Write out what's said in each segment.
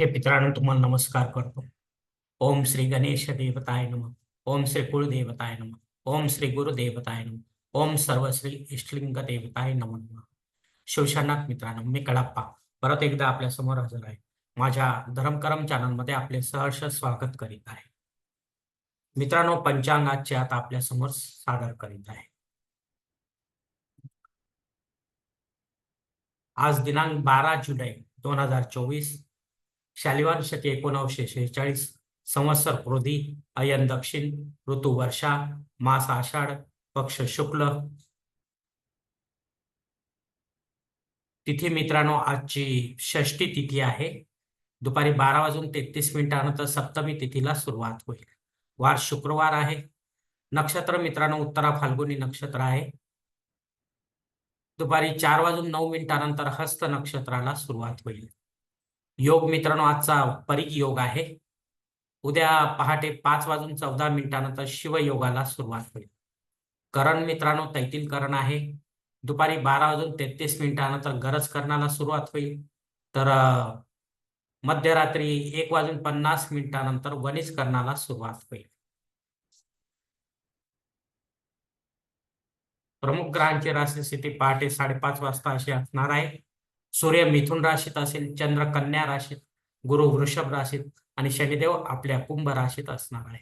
हे मित्रांनो तुम्हाला नमस्कार करतो. ओम श्री गणेश देवताय नम. ओम श्री कुलदेवताय नम. ओम श्री गुरुदेवताय नम. ओम सर्व श्री इष्टलिंग देवताय नम नमः. शिवशरणात मित्रांनो मी कडाप्पा. परत एकदा आपल्यासमोर हजर आहे. माझ्या धर्मकरम चॅनलमध्ये आपले सहर्ष स्वागत करीत आहे. मित्रांनो पंचांगाचे आता आपल्यासमोर सादर करीत आहे. आज दिनांक बारा जुलै दोन हजार चोवीस शालिवान शके एकोणावीसशे शेहेचाळीस संवत्सर क्रोधी अयन दक्षिण ऋतू वर्षा मास आषाढ पक्ष शुक्ल. तिथी मित्रांनो आजची षष्टी तिथी आहे. दुपारी बारा वाजून तेहतीस मिनिटानंतर सप्तमी तिथीला सुरुवात होईल. वार शुक्रवार आहे. नक्षत्र मित्रांनो उत्तरा फाल्गुनी नक्षत्र आहे. दुपारी चार वाजून नऊ मिनिटानंतर हस्त नक्षत्राला सुरुवात होईल. योग मित्रांनो आजचा परिग योग आहे. उद्या पहाटे पाच वाजून चौदा मिनिटानंतर शिवयोगाला सुरुवात होईल. करण मित्रांनो तैतील करण आहे. दुपारी बारा वाजून तेहतीस मिनिटानंतर गरज करणाला सुरुवात होईल. तर मध्यरात्री एक वाजून पन्नास मिनिटानंतर वनिज करणाला सुरुवात होईल. प्रमुख ग्रहांची राशी स्थिती पहाटे साडेपाच वाजता अशी असणार आहे. सूर्य मिथुन राशीत असेल चंद्र कन्या राशीत गुरु वृषभ राशीत आणि शनिदेव आपल्या कुंभ राशीत असणार आहे.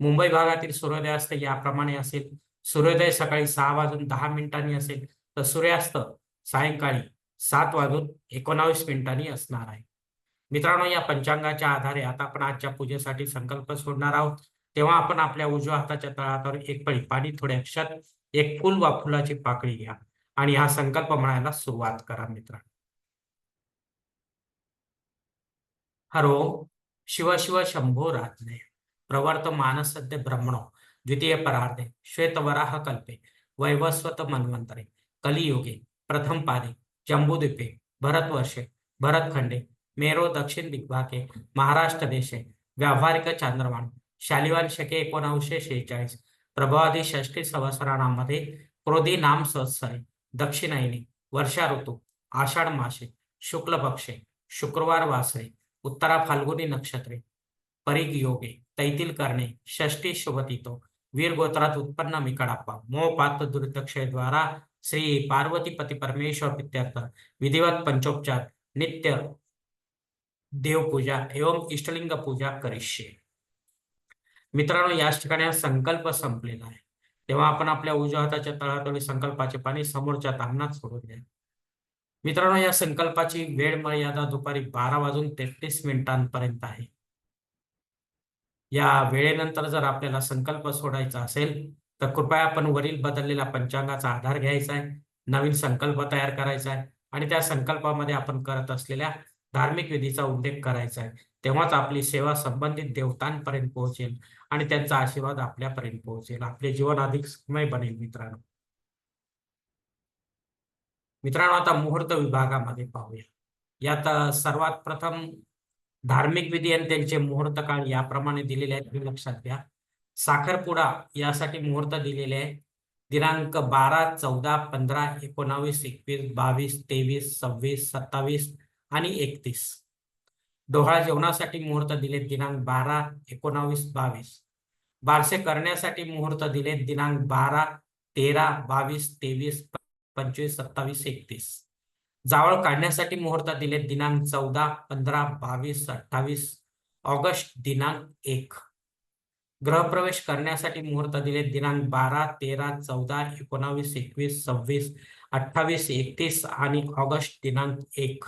मुंबई भागातील सूर्योदय असते याप्रमाणे असेल. सूर्योदय सकाळी सहा वाजून दहा मिनिटांनी असेल. तर सूर्यास्त सायंकाळी सात वाजून एकोणावीस मिनिटांनी असणार आहे. मित्रांनो या पंचांगाच्या आधारे आता आपण आजच्या पूजेसाठी संकल्प सोडणार आहोत. तेव्हा आपण आपल्या उजव्या हाताच्या तळहातावर एक पळी पाणी थोडे अक्षात एक फुल वा फुलाची पाकळी घ्या आणि हा संकल्प म्हणायला सुरुवात करा मित्रांनो. हरो शिव शिव शंभो रात्रे प्रवर्त सद्य ब्रह्मणो. द्वितीय परार्धे. श्वेतवराह कल्पे. वैवस्वत मन्वंतरे कलियुगे. प्रथम पादे. जम्बूद्वीपे. भरतवर्षे भरतखंडे मेरो दक्षिण दिग्भागे. महाराष्ट्र देशे. व्यावहारिक चांद्रमान शालिवान शके एकोणावीसशे शेहेचाळीस. प्रभावादी षष्टी संवत्सरांमध्ये क्रोधी नाम संवत्सरे दक्षिणायनी वर्षा ऋतू. आषाढ मासे. शुक्ल पक्षे. शुक्रवार वासरे. उत्तरा फाल्गुनी नक्षत्रे परिग योगे तैतील करणे षष्टी शुभतितो वीर गोत्रात उत्पन्न मिकडाप्पा मोह पात दुर्दक्षय द्वारा श्री पार्वती पती परमेश्वर पित्यर्थ विधिवत पंचोपचार नित्य देवपूजा एवं इष्टलिंग पूजा करिष्ये. मित्रांनो याच ठिकाणी हा संकल्प संपलेला आहे. तेव्हा आपण आपल्या उजव्या हाताच्या तळहातावरील संकल्पाचे पाणी समोरच्या तांगणात सोडून द्या. मित्रांनो या संकल्पाची वेळ मर्यादा दुपारी बारा वाजून तेहतीस मिनिटांपर्यंत आहे. या वेळेनंतर जर आपल्याला संकल्प सोडायचा असेल तर कृपया आपण वरील बदललेल्या पंचांगाचा आधार घ्यायचा आहे नवीन संकल्प तयार करायचा आहे आणि त्या संकल्पामध्ये आपण करत असलेल्या धार्मिक विधीचा उल्लेख करायचा आहे. तेव्हाच आपली सेवा संबंधित देवतांपर्यंत पोहोचेल आणि त्यांचा आशीर्वाद आपल्यापर्यंत पोहोचेल. आपले जीवन अधिक सुखमय बनेल मित्रांनो. मित्रांनो आता मुहूर्त विभागामध्ये पाहूया. यात सर्वात प्रथम धार्मिक विधी आणि त्यांचे मुहूर्त काळ याप्रमाणे दिलेले आहेत हे लक्षात घ्या. साखरपुडा यासाठी मुहूर्त दिलेले आहे. दिनांक बारा चौदा पंधरा एकोणावीस एकवीस बावीस तेवीस सव्वीस सत्तावीस आणि एकतीस. डोहाळा जेवणासाठी मुहूर्त दिले दिनांक बारा एकोणावीस बावीस. बारसे करण्यासाठी मुहूर्त दिले दिनांक बारा तेरा बावीस तेवीस पंचवीस सत्तावीस एकतीस. जावळ काढण्यासाठी मुहूर्त दिले दिनांक चौदा पंधरा बावीस अठ्ठावीस ऑगस्ट दिनांक एक. गृहप्रवेश करण्यासाठी मुहूर्त दिले दिनांक बारा तेरा चौदा एकोणावीस एकवीस सव्वीस अठ्ठावीस एकतीस आणि ऑगस्ट दिनांक एक.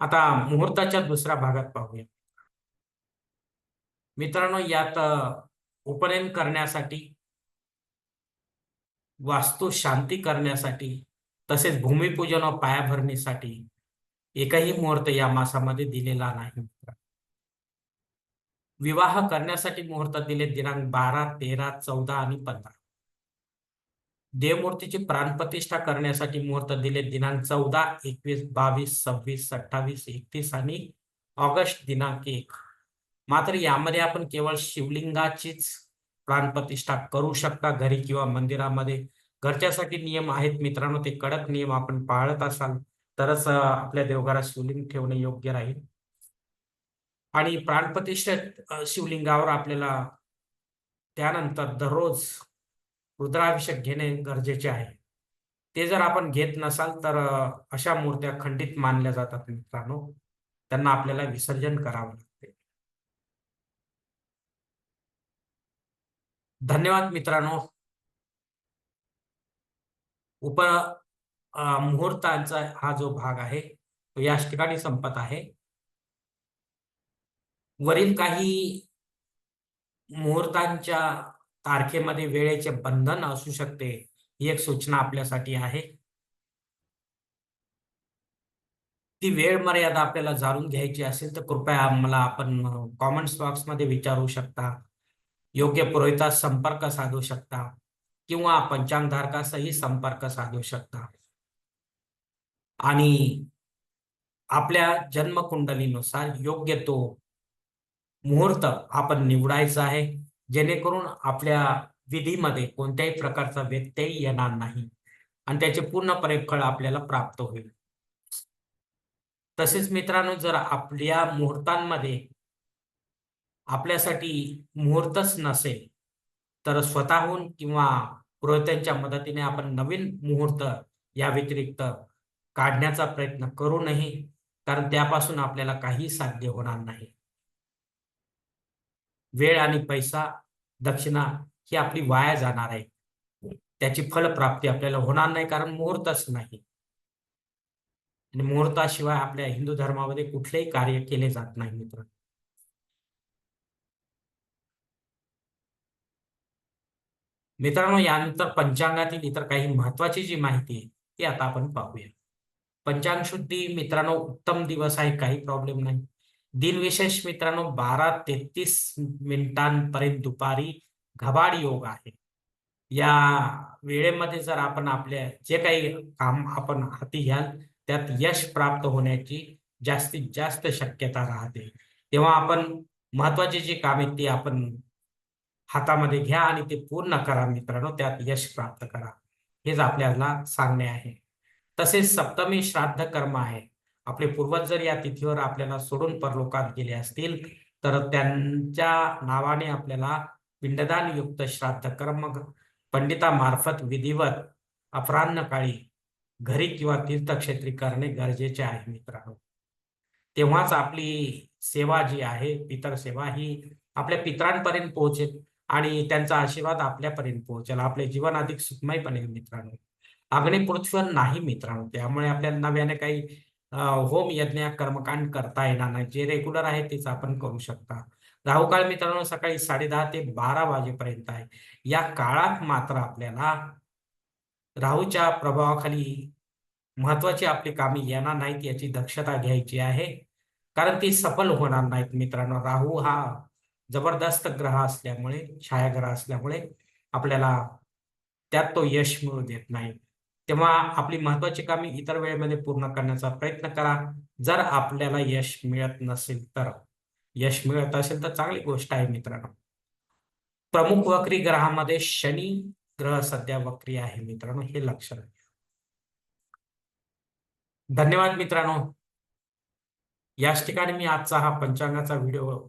आता मुहूर्ताच्या दुसऱ्या भागात पाहूया. मित्रांनो यात उपनयन करण्यासाठी वास्तू शांती करण्यासाठी तसेच भूमिपूजन व पायाभरणीसाठी एकही मुहूर्त या मासामध्ये दिलेला नाही. विवाह करण्यासाठी मुहूर्त दिले दिनांक बारा तेरा चौदा आणि पंधरा. देवमूर्तीची प्राणप्रतिष्ठा करण्यासाठी मुहूर्त दिले दिनांक चौदा एकवीस बावीस सव्वीस अठ्ठावीस एकतीस आणि ऑगस्ट दिनांक एक. मात्र यामध्ये आपण केवळ शिवलिंगाचीच प्राणप्रतिष्ठा करू शकता घरी किंवा मंदिरामध्ये. घरच्यासाठी नियम आहेत मित्रांनो ते कडक नियम आपण पाळत असाल तरच आपल्या देवघरात शिवलिंग ठेवणे योग्य राहील. आणि प्राणप्रतिष्ठित शिवलिंगावर आपल्याला त्यानंतर दररोज रुद्राभिषेक घेणे गरजेचे आहे. ते जर आपण घेत नसाल तर अशा मूर्त्या खंडित मानल्या जातात मित्रांनो. त्यांना आपल्याला विसर्जन करावं लागतं. धन्यवाद मित्रांनो. उप मुहूर्तांचा हा जो भाग आहे तो याच ठिकाणी संपत आहे. वरील काही मुहूर्तांच्या तारखेमध्ये वेळेचे बंधन असू शकते ही एक सूचना आपल्यासाठी आहे. ती वेळ मर्यादा आपल्याला जाणून घ्यायची असेल तर कृपया मला आपण कॉमेंट्स बॉक्समध्ये विचारू शकता. योग्य पुरोहितास संपर्क साधू शकता किंवा पंचांगधारकासही संपर्क साधू शकता. आणि आपल्या जन्मकुंडलीनुसार योग्य तो मुहूर्त आपण निवडायचा आहे जेणेकरून आपल्या विधीमध्ये कोणत्याही प्रकारचा व्यत्यय येणार नाही आणि त्याचे पूर्णपणे फळ आपल्याला प्राप्त होईल. तसेच मित्रांनो जर आपल्या मुहूर्तांमध्ये आपल्यासाठी मुहूर्तच नसेल तर स्वतःहून किंवा पुरोहितांच्या मदतीने आपण नवीन मुहूर्त या व्यतिरिक्त काढण्याचा प्रयत्न करू नये कारण त्यापासून आपल्याला काही साध्य होणार नाही. वेळ आणि पैसा दक्षिणा ही आपली वाया जाणार आहे. त्याची फलप्राप्ती आपल्याला होणार नाही कारण मुहूर्तच नाही. आणि मुहूर्ताशिवाय आपल्या हिंदू धर्मामध्ये कुठलेही कार्य केले जात नाही मित्र मित्रांनो यानंतर पंचांगातील इतर काही महत्वाची जी माहिती आहे ती आता आपण पाहूया. पंचांग शुद्धी मित्रांनो उत्तम दिवस आहे काही प्रॉब्लेम नाही. दिनविशेष मित्रांनो बारा तेहतीस मिनिटांपर्यंत दुपारी घबाड योग आहे. या वेळेमध्ये जर आपण आपल्या जे काही काम आपण हाती घ्याल त्यात यश प्राप्त होण्याची जास्तीत जास्त शक्यता राहते. तेव्हा आपण महत्वाची जी कामे ती आपण हातामध्ये घ्या आणि ते पूर्ण करा मित्रांनो त्यात यश प्राप्त करा. हेच आपल्याला सांगणे आहे. तसेच सप्तमी श्राद्ध कर्म आहे. आपले पूर्वज जर या तिथीवर आपल्याला सोडून परलोकात गेले असतील तर त्यांच्या नावाने आपल्याला पिंडदान युक्त श्राद्ध कर्म पंडितामार्फत विधिवत अपराह्न काळी घरी किंवा तीर्थक्षेत्री करणे गरजेचे आहे मित्रांनो. तेव्हाच आपली सेवा जी आहे पितर सेवा ही आपल्या पितरांपर्यंत पोहोचेल. आणि त्यांचा आशीर्वाद आपल्यापर्यंत पोहोचेल. आपले जीवन अधिक सुखमय बनेल मित्रांनो. अग्नी पृथ्वीवर नाही मित्रांनो. त्यामुळे आपल्याला नव्याने काही होम यज्ञ कर्मकांड करता येणार नाही. जे रेग्युलर आहे तेच आपण करू शकता. राहुकाळ मित्रांनो सकाळी साडे दहा ते बारा वाजेपर्यंत आहे. या काळात मात्र आपल्याला राहूच्या प्रभावाखाली महत्वाची आपली कामे येणार नाहीत याची दक्षता घ्यायची आहे. कारण ती सफल होणार नाहीत मित्रांनो. राहू हा जबरदस्त ग्रह असल्यामुळे छायाग्रह असल्यामुळे आपल्याला त्यात तो यश मिळू देत नाही. तेव्हा आपली महत्वाची कामे इतर वेळेमध्ये पूर्ण करण्याचा प्रयत्न करा. जर आपल्याला यश मिळत नसेल तर. यश मिळत असेल तर चांगली गोष्ट आहे मित्रांनो. प्रमुख वक्री ग्रहामध्ये शनी ग्रह सध्या वक्री आहे मित्रांनो हे लक्षात घ्या धन्यवाद मित्रांनो. याच ठिकाणी मी आजचा हा पंचांगाचा व्हिडिओ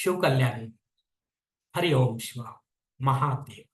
शिवकल्याण. हरिओम शिवा. महादेव.